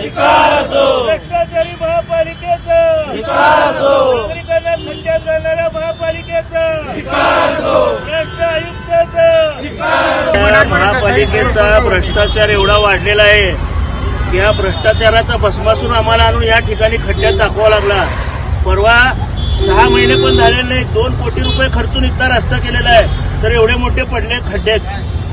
भ्रष्टाचारी महापालिकेचा. नागरिकांना जाणाऱ्या महापालिकेचा. भ्रष्ट आयुक्ताचा. महापालिकेचा भ्रष्टाचार एवढा वाढलेला आहे या भ्रष्टाचाराचा भस्मासून आम्हाला आणून या ठिकाणी खड्ड्यात दाखवा लागला. परवा सहा महिने पण झालेले नाही दोन कोटी रुपये खर्चून इतका रस्ता केलेला आहे. तर एवढे मोठे पडले खड्ड्यात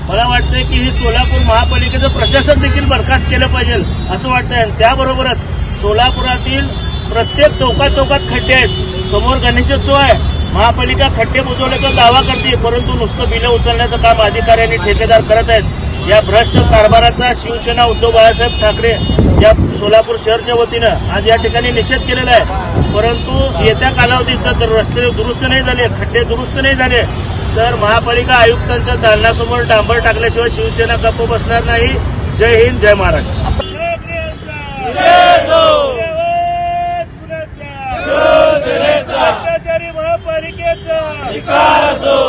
मला वाटतंय की ही सोलापूर महापालिकेचं प्रशासन देखील बरखास्त केलं पाहिजे असं वाटतंय. आणि त्याबरोबरच सोलापुरातील प्रत्येक चौकात चौकात खड्डे आहेत. समोर गणेशोत्सव आहे. महापालिका खड्डे बुजवण्याचा दावा करते परंतु नुसतं बिलं उचलण्याचं काम अधिकाऱ्यांनी ठेकेदार करत आहेत. या भ्रष्ट कारभाराचा शिवसेना उद्धव बाळासाहेब ठाकरे या सोलापूर शहरच्या वतीनं आज या ठिकाणी निषेध केलेला आहे. परंतु येत्या कालावधीत जर रस्ते दुरुस्त नाही झाले खड्डे दुरुस्त नाही झाले तर महापालिका आयुक्तांच्या दालनासमोर डांबर टाकल्याशिवाय शिवसेना गप्प बसणार नाही. जय हिंद जय महाराष्ट्र. भ्रष्टाचारी महापालिकेचा.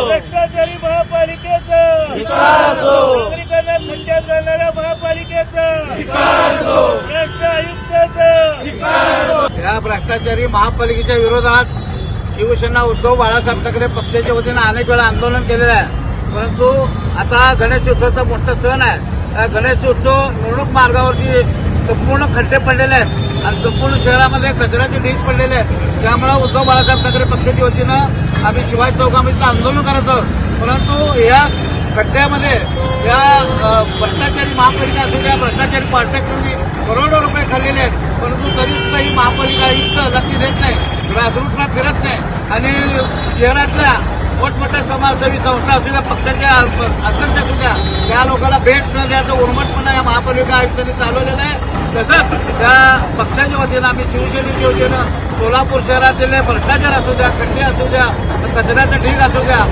भ्रष्टाचारी महापालिकेचा. नागरिकांना खड्ड्यात जाणाऱ्या महापालिकेचा. भ्रष्ट आयुक्ताचा. या भ्रष्टाचारी महापालिकेच्या विरोधात शिवसेना उद्धव बाळासाहेब ठाकरे पक्षाच्या वतीनं अनेक वेळा आंदोलन केलेलं आहे. परंतु आता गणेश उत्सवाचा मोठा सण आहे. गणेश उत्सव निवडणूक मार्गावरती संपूर्ण खड्डे पडलेले आहेत. आणि संपूर्ण शहरामध्ये कचऱ्याचे ढीग पडलेले आहेत. त्यामुळे उद्धव बाळासाहेब ठाकरे पक्षाच्या वतीनं आम्ही शिवाय चौकामध्ये आंदोलन करत परंतु या खड्ड्यामध्ये या भ्रष्टाचारी महापालिका असू द्या भ्रष्टाचारी कॉन्ट्रॅक्टरनी करोडो रुपये खाल्लेले आहेत. परंतु तरी सुद्धा ही महापालिका इतकं लक्ष देत नाही. ग्रासरूटला फिरत नाही. आणि शहरातल्या मोठमोठ्या समाजसेवी संस्था असू द्या पक्षाच्या अध्यक्ष असू द्या त्या लोकांना भेट न द्यायचं उर्मटपणा या महापालिका आयुक्तांनी चालवलेलं आहे. तसंच त्या पक्षाच्या वतीनं आम्ही शिवसेनेच्या वतीनं सोलापूर शहरातील भ्रष्टाचार असू द्या खड्डे असू द्या कचऱ्याचा ढीग असू द्या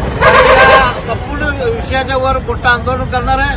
संपूर्ण विषयाच्या वर मोठं आंदोलन करणार आहे.